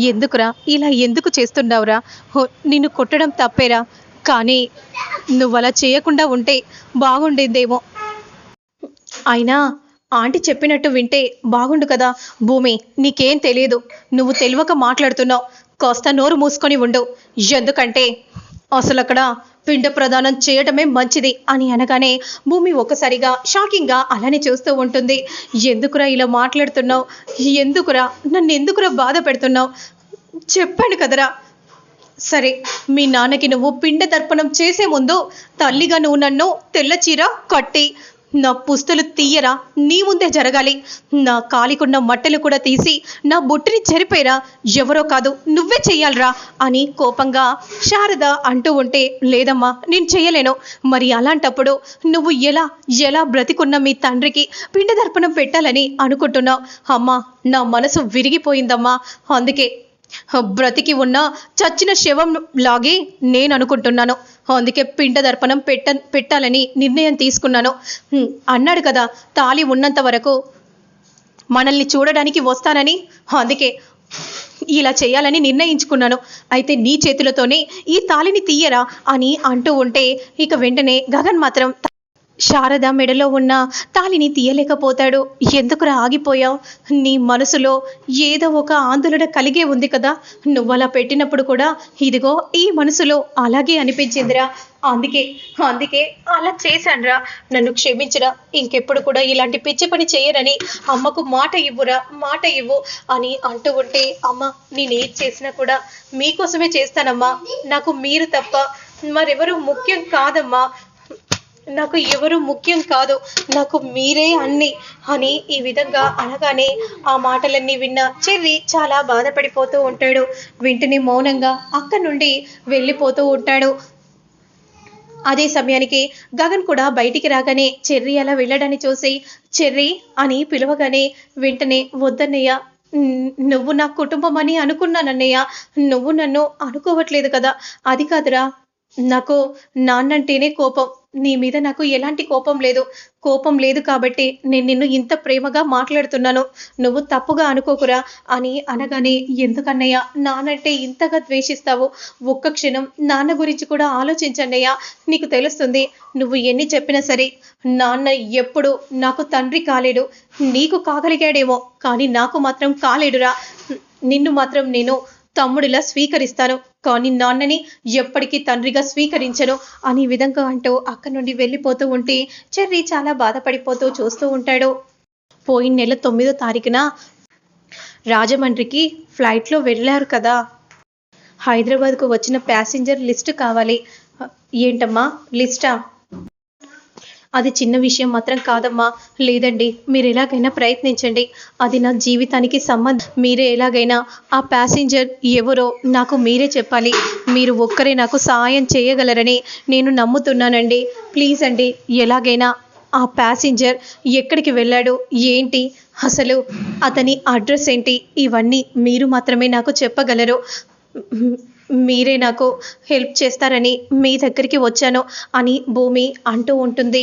ఎందుకురా? ఇలా ఎందుకు చేస్తున్నావురా? హో, నిన్ను కొట్టడం తప్పేరా? కానీ నువ్వు అలా చేయకుండా ఉంటే బాగుండేదేమో. అయినా ఆంటీ చెప్పినట్టు వింటే బాగుండు కదా భూమి. నీకేం తెలియదు. నువ్వు తెలియక మాట్లాడుతున్నావు. కాస్త నోరు మూసుకొని ఉండు. ఎందుకంటే అసలు అక్కడ పిండ ప్రదానం చేయటమే మంచిది అని అనగానే భూమి ఒక్కసారిగా షాకింగ్గా అలానే చూస్తూ ఉంటుంది. ఎందుకురా ఇలా మాట్లాడుతున్నావు? ఎందుకురా? నన్ను ఎందుకురా బాధ పెడుతున్నావు? చెప్పాను కదరా. సరే మీ నాన్నకి నువ్వు పిండ తర్పణం చేసే ముందు తల్లిగా నువ్వు నన్ను తెల్ల చీర కట్టి నా పుస్తలు తీయరా నీ ముందే జరగాలి. నా కాలికున్న మట్టలు కూడా తీసి నా బొట్టుని చెరిపేరా ఎవరో కాదు నువ్వే చెయ్యాలరా అని కోపంగా శారద అంటూ ఉంటే లేదమ్మా నేను చెయ్యలేను. మరి అలాంటప్పుడు నువ్వు ఎలా ఎలా బ్రతికున్న మీ తండ్రికి పిండదర్పణం పెట్టాలని అనుకుంటున్నావు? అమ్మా నా మనసు విరిగిపోయిందమ్మా. అందుకే బ్రతికి ఉన్న చచ్చిన శవం లాగే నేను అనుకుంటున్నాను. అందుకే పిండ దర్పణం పెట్ట పెట్టాలని నిర్ణయం తీసుకున్నాను. అన్నాడు కదా తాళి ఉన్నంత వరకు మనల్ని చూడడానికి వస్తానని? అందుకే ఇలా చేయాలని నిర్ణయించుకున్నాను. అయితే నీ చేతులతోనే ఈ తాళిని తీయరా అని అంటూ ఉంటే ఇక వెంటనే గగన్ మాత్రం శారద మెడలో ఉన్న తాలిని తీయలేకపోతాడు. ఎందుకురా ఆగిపోయావు? నీ మనసులో ఏదో ఒక ఆందోళన కలిగే ఉంది కదా. నువ్వు అలా పెట్టినప్పుడు కూడా ఇదిగో ఈ మనసులో అలాగే అనిపించిందిరా. అందుకే అందుకే అలా చేశానురా. నన్ను క్షమించరా. ఇంకెప్పుడు కూడా ఇలాంటి పిచ్చి పని చేయరని అమ్మకు మాట ఇవ్వురా మాట ఇవ్వు అని అంటూ ఉంటే అమ్మ నేను ఏం చేసినా కూడా మీకోసమే చేస్తానమ్మా. నాకు మీరు తప్ప మరెవరు ముఖ్యం కాదమ్మా. నాకు ఎవరు ముఖ్యం కాదు. నాకు మీరే అన్ని. అని ఈ విధంగా అనగానే ఆ మాటలన్నీ విన్న చెర్రి చాలా బాధపడిపోతూ ఉంటాడు. వెంటనే మౌనంగా అక్కడి నుండి వెళ్ళిపోతూ ఉంటాడు. అదే సమయానికి గగన్ కూడా బయటికి రాగానే చెర్రి అలా వెళ్ళడాన్ని చూసి చెర్రి అని పిలవగానే వెంటనే వద్దన్నయ్య నువ్వు నా కుటుంబం అని అనుకున్నానన్నయ్య. నువ్వు నన్ను అనుకోవట్లేదు కదా. అది కాదురా. నాకు నాన్నంటేనే కోపం. నీ మీద నాకు ఎలాంటి కోపం లేదు. కోపం లేదు కాబట్టి నేను నిన్ను ఇంత ప్రేమగా మాట్లాడుతున్నాను. నువ్వు తప్పుగా అనుకోకురా అని అనగానే ఎందుకన్నయ్య నాన్నంటే ఇంతగా ద్వేషిస్తావు. ఒక్క క్షణం నాన్న గురించి కూడా ఆలోచించన్నయ్య. నీకు తెలుస్తుంది నువ్వు ఎన్ని చెప్పినా సరే నాన్న ఎప్పుడు నాకు తండ్రి కాలేడు. నీకు కాగలిగాడేమో కానీ నాకు మాత్రం కాలేడురా. నిన్ను మాత్రం నేను తమ్ముడిలా స్వీకరిస్తాను. కానీ నాన్నని ఎప్పటికీ తండ్రిగా స్వీకరించను. అని విధంగా అంటూ అక్కడి నుండి వెళ్ళిపోతూ ఉంటే చెర్రీ చాలా బాధపడిపోతూ చూస్తూ ఉంటాడు. పోయిన నెల తొమ్మిదో తారీఖున రాజమండ్రికి ఫ్లైట్లో వెళ్ళారు కదా. హైదరాబాద్కు వచ్చిన ప్యాసింజర్ లిస్ట్ కావాలి. ఏంటమ్మా లిస్టా? అది చిన్న విషయం మాత్రం కాదమ్మా. లేదండి మీరు ఎలాగైనా ప్రయత్నించండి. అది నా జీవితానికి సంబంధం. మీరే ఎలాగైనా ఆ ప్యాసింజర్ ఎవరో నాకు మీరే చెప్పాలి. మీరు ఒక్కరే నాకు సహాయం చేయగలరని నేను నమ్ముతున్నానండి. ప్లీజ్ అండి ఎలాగైనా ఆ ప్యాసింజర్ ఎక్కడికి వెళ్ళాడు? ఏంటి? అసలు అతని అడ్రస్ ఏంటి? ఇవన్నీ మీరు మాత్రమే నాకు చెప్పగలరు. మీరే నాకు హెల్ప్ చేస్తారని మీ దగ్గరికి వచ్చాను అని భూమి అంటూ ఉంటుంది.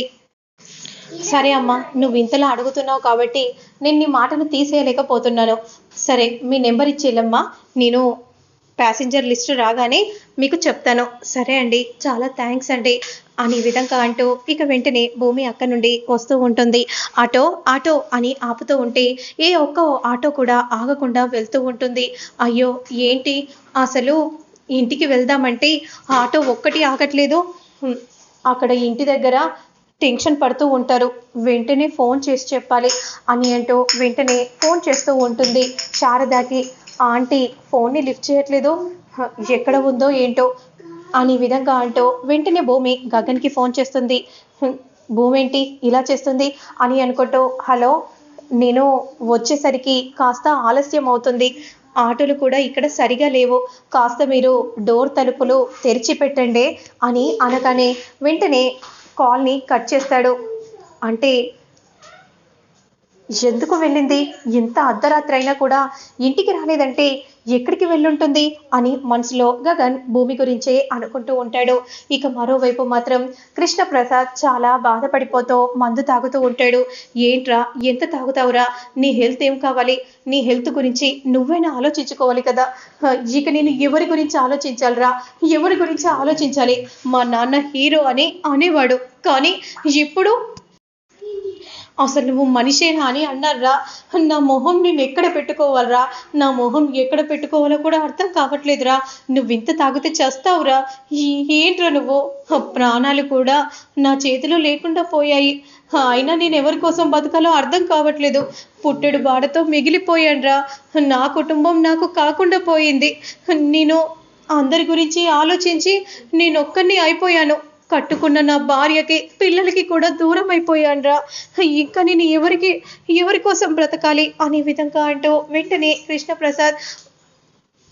సరే అమ్మా నువ్వు ఇంతలా అడుగుతున్నావు కాబట్టి నేను నీ మాటను తీసేయలేకపోతున్నాను. సరే మీ నెంబర్ ఇచ్చేళ్ళమ్మా నేను ప్యాసింజర్ లిస్ట్ రాగానే మీకు చెప్తాను. సరే అండి చాలా థ్యాంక్స్ అండి. అని విధంగా అంటూ ఇక వెంటనే భూమి అక్క నుండి వస్తూ ఉంటుంది. ఆటో ఆటో అని ఆపుతూ ఉంటే ఏ ఒక్క ఆటో కూడా ఆగకుండా వెళ్తూ ఉంటుంది. అయ్యో ఏంటి? అసలు ఇంటికి వెళ్దామంటే ఆటో ఒక్కటి ఆగట్లేదు? అక్కడ ఇంటి దగ్గర టెన్షన్ పడుతూ ఉంటారు. వెంటనే ఫోన్ చేసి చెప్పాలి. అని అంటూ వెంటనే ఫోన్ చేస్తూ ఉంటుంది. శారదాకి ఆంటీ ఫోన్ని లిఫ్ట్ చేయట్లేదు. ఎక్కడ ఉందో ఏంటో? అని విధంగా అంటూ వెంటనే భూమి గగన్కి ఫోన్ చేస్తుంది. భూమి ఏంటి ఇలా చేస్తుంది? అని అనుకుంటూ హలో నేను వచ్చేసరికి కాస్త ఆలస్యం అవుతుంది. ఆటోలు కూడా ఇక్కడ సరిగా లేవు. కాస్త మీరు డోర్ తలుపులు తెరిచి పెట్టండి అని అనగానే వెంటనే కాల్ని కట్ చేస్తాడు. అంటే ఎందుకు వెళ్ళింది? ఇంత అర్ధరాత్రి అయినా కూడా ఇంటికి రాలేదంటే ఎక్కడికి వెళ్ళుంటుంది అని మనసులో గగన్ భూమి గురించే అనుకుంటూ ఉంటాడు. ఇక మరోవైపు మాత్రం కృష్ణ ప్రసాద్ చాలా బాధపడిపోతూ మందు తాగుతూ ఉంటాడు. ఏంట్రా ఎంత తాగుతావురా? నీ హెల్త్ ఏం కావాలి? నీ హెల్త్ గురించి నువ్వైనా ఆలోచించుకోవాలి కదా. ఇక నేను ఎవరి గురించి ఆలోచించాలరా? ఎవరి గురించి ఆలోచించాలి? మా నాన్న హీరో అని అనేవాడు. కానీ ఇప్పుడు అసలు నువ్వు మనిషేనా అని అన్నారా నా మొహం నేను ఎక్కడ పెట్టుకోవాలరా? నా మొహం ఎక్కడ పెట్టుకోవాలో కూడా అర్థం కావట్లేదురా. నువ్వు ఇంత తాగితే చేస్తావురా. ఏంట్రా నువ్వు? ప్రాణాలు కూడా నా చేతిలో లేకుండా పోయాయి. అయినా నేను ఎవరి కోసం బతకాలో అర్థం కావట్లేదు. పుట్టెడు బాడతో మిగిలిపోయానురా. నా కుటుంబం నాకు కాకుండా పోయింది. నేను అందరి గురించి ఆలోచించి నేను ఒక్కరిని అయిపోయాను. కట్టుకున్న నా భార్యకి పిల్లలకి కూడా దూరం అయిపోయానురా. ఇంకా నేను ఎవరికి ఎవరి కోసం బ్రతకాలి అనే విధంగా అంటూ వెంటనే కృష్ణప్రసాద్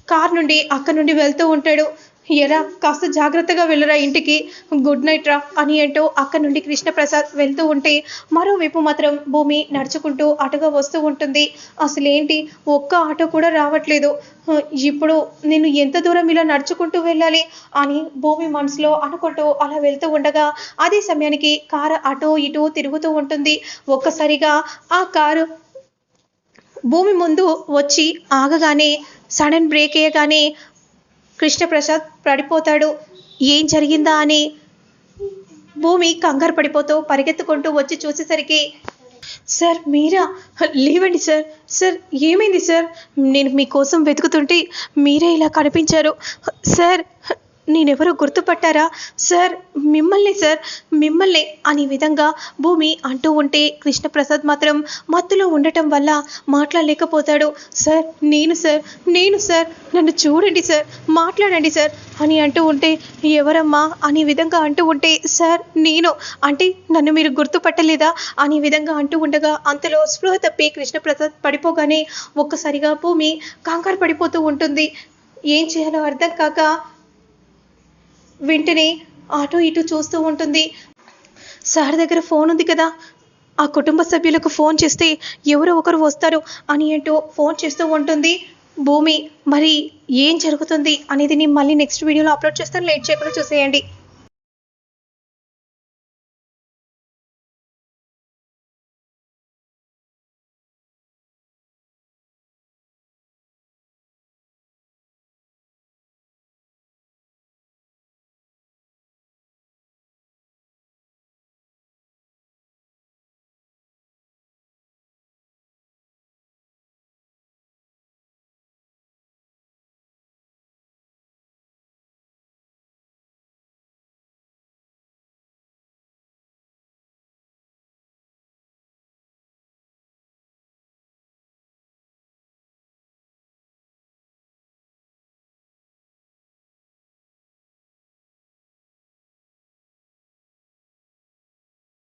కార్ నుండి అక్కడి నుండి వెళ్తూ ఉంటాడు. ఎరా కాస్త జాగ్రత్తగా వెళ్ళరా ఇంటికి. గుడ్ నైట్ రా అని అంటూ అక్కడి నుండి కృష్ణప్రసాద్ వెళ్తూ ఉంటే మరోవైపు మాత్రం భూమి నడుచుకుంటూ అటుగా వస్తూ ఉంటుంది. అసలు ఏంటి ఒక్క ఆటో కూడా రావట్లేదు. ఇప్పుడు నేను ఎంత దూరం ఇలా నడుచుకుంటూ వెళ్ళాలి? అని భూమి మనసులో అనుకుంటూ అలా వెళ్తూ ఉండగా అదే సమయానికి కారు అటో ఇటు తిరుగుతూ ఉంటుంది. ఒక్కసారిగా ఆ కారు భూమి ముందు వచ్చి ఆగగానే సడన్ బ్రేక్ వేయగానే కృష్ణప్రసాద్ పడిపోతాడు. ఏం జరిగిందా అని భూమి కంగారు పడిపోతూ పరిగెత్తుకుంటూ వచ్చి చూసేసరికి సార్ మీరా? లేవండి సార్. సార్ ఏమైంది సార్? నేను మీకోసం వెతుకుతుంటే మీరే ఇలా కనిపించారు. సార్ నేనెవరో గుర్తుపట్టారా? సార్ మిమ్మల్ని సార్ మిమ్మల్ని అనే విధంగా భూమి అంటూ ఉంటే కృష్ణప్రసాద్ మాత్రం మత్తులో ఉండటం వల్ల మాట్లాడలేకపోతాడు. సార్ నేను సార్ నేను సార్ నన్ను చూడండి సార్ మాట్లాడండి సార్ అని అంటూ ఉంటే ఎవరమ్మా అనే విధంగా అంటూ ఉంటే సార్ నేను అంటే నన్ను మీరు గుర్తుపట్టలేదా అనే విధంగా అంటూ ఉండగా అంతలో స్పృహ తప్పి కృష్ణప్రసాద్ పడిపోగానే ఒక్కసారిగా భూమి కంగారు పడిపోతూ ఉంటుంది. ఏం చేయాలో అర్థం కాక వెంటనే అటు ఇటు చూస్తూ ఉంటుంది. సార్ దగ్గర ఫోన్ ఉంది కదా. ఆ కుటుంబ సభ్యులకు ఫోన్ చేస్తే ఎవరో ఒకరు వస్తారు అని అంటూ ఫోన్ చేస్తూ ఉంటుంది. భూమి మరి ఏం జరుగుతుంది అనేది నేను మళ్ళీ నెక్స్ట్ వీడియోలో అప్లోడ్ చేస్తాను. లేట్ చేయకుండా చూసేయండి.